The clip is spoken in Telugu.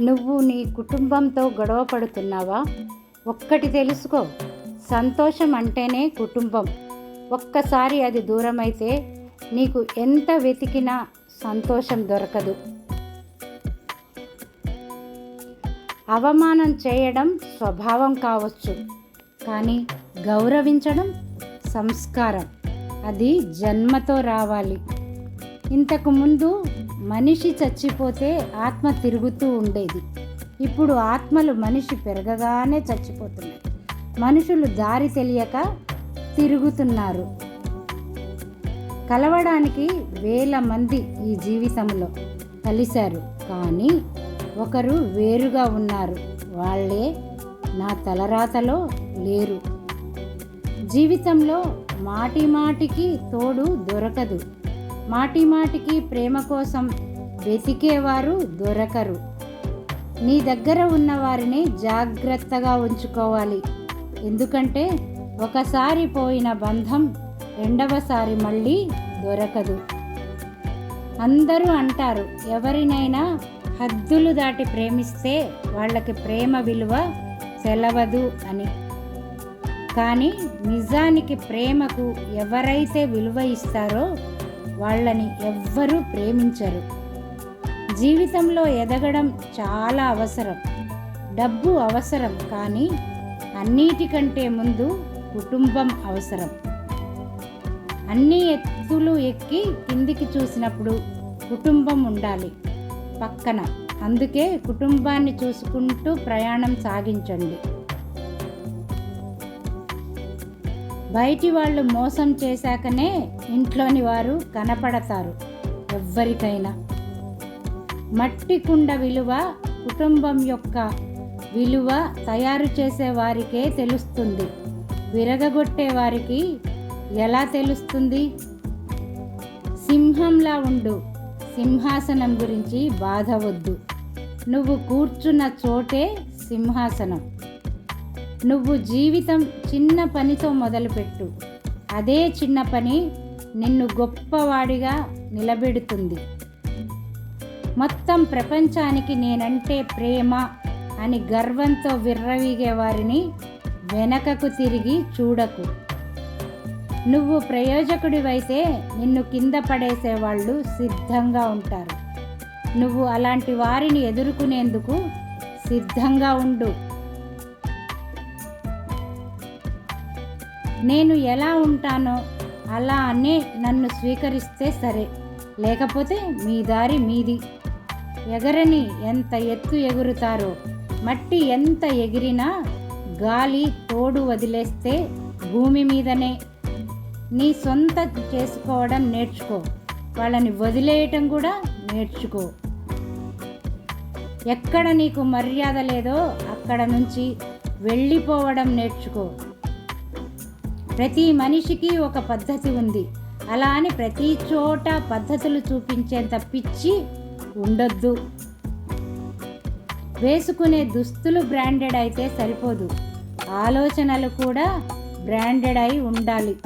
నువ్వు నీ కుటుంబంతో గొడవ పడుతున్నావా? ఒక్కటి తెలుసుకో. సంతోషం అంటేనే కుటుంబం. ఒక్కసారి అది దూరమైతే నీకు ఎంత వెతికినా సంతోషం దొరకదు. అవమానం చేయడం స్వభావం కావచ్చు కానీ గౌరవించడం సంస్కారం. అది జన్మతో రావాలి. ఇంతకుముందు మనిషి చచ్చిపోతే ఆత్మ తిరుగుతూ ఉండేది. ఇప్పుడు ఆత్మలు మనిషి పెరగగానే చచ్చిపోతున్నాయి. మనుషులు దారి తెలియక తిరుగుతున్నారు. కలవడానికి వేల మంది ఈ జీవితంలో కలిశారు. కానీ ఒకరు వేరుగా ఉన్నారు. వాళ్ళే నా తలరాతలో లేరు. జీవితంలో మాటి మాటికి తోడు దొరకదు. మాటిమాటికి ప్రేమ కోసం వెతికేవారు దొరకరు. నీ దగ్గర ఉన్న వారిని జాగ్రత్తగా ఉంచుకోవాలి. ఎందుకంటే ఒకసారి పోయిన బంధం రెండవసారి మళ్ళీ దొరకదు. అందరూ అంటారు ఎవరినైనా హద్దులు దాటి ప్రేమిస్తే వాళ్ళకి ప్రేమ విలువ సెలవదు అని. కానీ నిజానికి ప్రేమకు ఎవరైతే విలువ ఇస్తారో వాళ్ళని ఎవ్వరూ ప్రేమించరు. జీవితంలో ఎదగడం చాలా అవసరం డబ్బు అవసరం కానీ అన్నిటికంటే ముందు కుటుంబం అవసరం. అన్ని ఎత్తులు ఎక్కి కిందికి చూసినప్పుడు కుటుంబం ఉండాలి పక్కన. అందుకే కుటుంబాన్ని చూసుకుంటూ ప్రయాణం సాగించండి. బయటి వాళ్ళు మోసం చేశాకనే ఇంట్లోని వారు కనపడతారు ఎవ్వరికైనా. మట్టి కుండ విలువ కుటుంబం యొక్క విలువ తయారు చేసే వారికే తెలుస్తుంది. విరగగొట్టే వారికి ఎలా తెలుస్తుంది? సింహంలా ఉండు. సింహాసనం గురించి బాధ వద్దు. నువ్వు కూర్చున్న చోటే సింహాసనం. నువ్వు జీవితం చిన్న పనితో మొదలుపెట్టు. అదే చిన్న పని నిన్ను గొప్పవాడిగా నిలబెడుతుంది. మొత్తం ప్రపంచానికి నేనంటే ప్రేమ అని గర్వంతో విర్రవీగే వారిని వెనకకు తిరిగి చూడకు. నువ్వు ప్రయోజకుడివైతే నిన్ను కింద పడేసే వాళ్ళు సిద్ధంగా ఉంటారు. నువ్వు అలాంటి వారిని ఎదుర్కొనేందుకు సిద్ధంగా ఉండు. నేను ఎలా ఉంటానో అలా అనే నన్ను స్వీకరిస్తే సరే. లేకపోతే మీ దారి మీది. ఎగరని ఎంత ఎత్తు ఎగురుతారో మట్టి ఎంత ఎగిరినా గాలి తోడు వదిలేస్తే భూమి మీదనే. నీ సొంత చేసుకోవడం నేర్చుకో. వాళ్ళని వదిలేయటం కూడా నేర్చుకో. ఎక్కడ నీకు మర్యాద లేదో అక్కడ నుంచి వెళ్ళిపోవడం నేర్చుకో. ప్రతి మనిషికి ఒక పద్ధతి ఉంది. అలా అని ప్రతి చోట పద్ధతులు చూపించేంత పిచ్చి ఉండొద్దు. వేసుకునే దుస్తులు బ్రాండెడ్ అయితే సరిపోదు. ఆలోచనలు కూడా బ్రాండెడ్ అయి ఉండాలి.